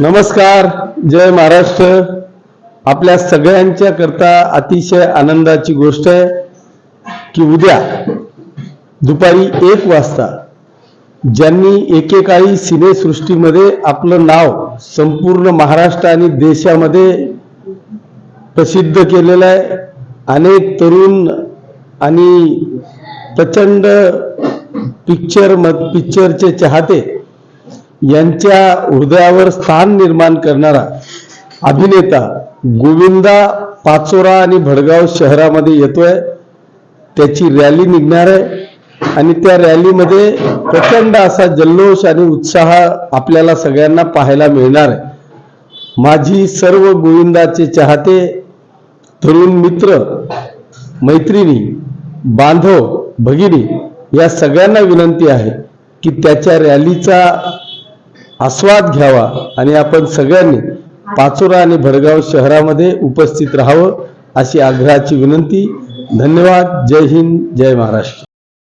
नमस्कार जय महाराष्ट्र. आपल्या सगळ्यांच्या करता अतिशय आनंदाची गोष्ट आहे की उद्या दुपारी एक वाजता ज्यांनी एकेकाळी सिनेसृष्टीमध्ये आपलं नाव संपूर्ण महाराष्ट्र आणि देशामध्ये प्रसिद्ध केलेलं आहे. अनेक तरुण आणि प्रचंड पिक्चर मत पिक्चरचे चाहते यांच्या हृदयावर स्थान निर्माण करणारा अभिनेता गोविंदा पाचोरा आणि भडगाव शहरामध्ये येतोय. त्याची रॅली निघणार आहे. आणि त्या रॅलीमध्ये प्रचंड असा जल्लोष आणि उत्साह आपल्याला सगळ्यांना पाहायला मिळणार आहे. माझी सर्व गोविंदाचे चाहते तरुण मित्र मैत्रिणी बांधव भगिनी या सगळ्यांना विनंती आहे की त्याच्या रॅलीचा आस्वाद घ्यावा आणि आपण सगळ्यांनी पाचोरा आणि भडगाव शहरामध्ये उपस्थित राहावं अशी आग्रहाची विनंती. धन्यवाद. जय हिंद. जय महाराष्ट्र.